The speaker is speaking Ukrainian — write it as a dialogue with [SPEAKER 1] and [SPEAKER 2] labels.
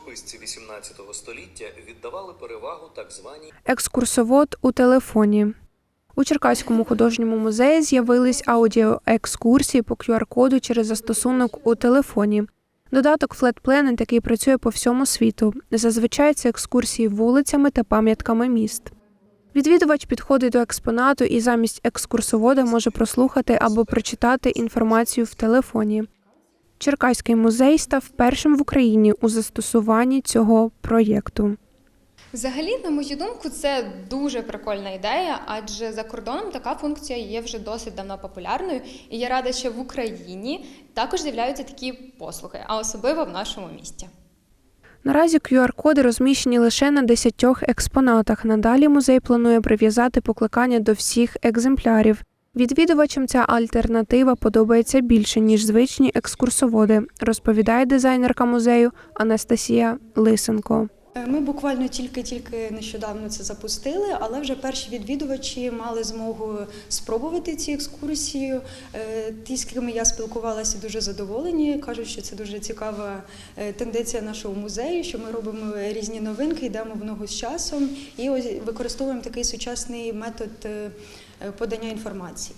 [SPEAKER 1] живописці XVIII століття віддавали перевагу так званій
[SPEAKER 2] Екскурсовод у телефоні. У Черкаському художньому музеї з'явились аудіоекскурсії по QR-коду через застосунок у телефоні. Додаток Flat Planet, який працює по всьому світу. Зазвичай це екскурсії вулицями та пам'ятками міст. Відвідувач підходить до експонату і замість екскурсовода може прослухати або прочитати інформацію в телефоні. Черкаський музей став першим в Україні у застосуванні цього проєкту.
[SPEAKER 3] Взагалі, на мою думку, це дуже прикольна ідея, адже за кордоном така функція є вже досить давно популярною, і я рада, що в Україні також з'являються такі послуги, а особливо в нашому місті.
[SPEAKER 2] Наразі QR-коди розміщені лише на 10 експонатах. Надалі музей планує прив'язати покликання до всіх екземплярів. Відвідувачам ця альтернатива подобається більше, ніж звичні екскурсоводи, розповідає дизайнерка музею Анастасія Лисенко.
[SPEAKER 4] Е, Ми буквально тільки-тільки нещодавно це запустили, але вже перші відвідувачі мали змогу спробувати ці екскурсії. Е, Ті, з ким я спілкувалася, дуже задоволені. кажуть, що це дуже цікава е, тенденція нашого музею, що ми робимо різні новинки, йдемо в ногу з часом і використовуємо такий сучасний метод подання інформації.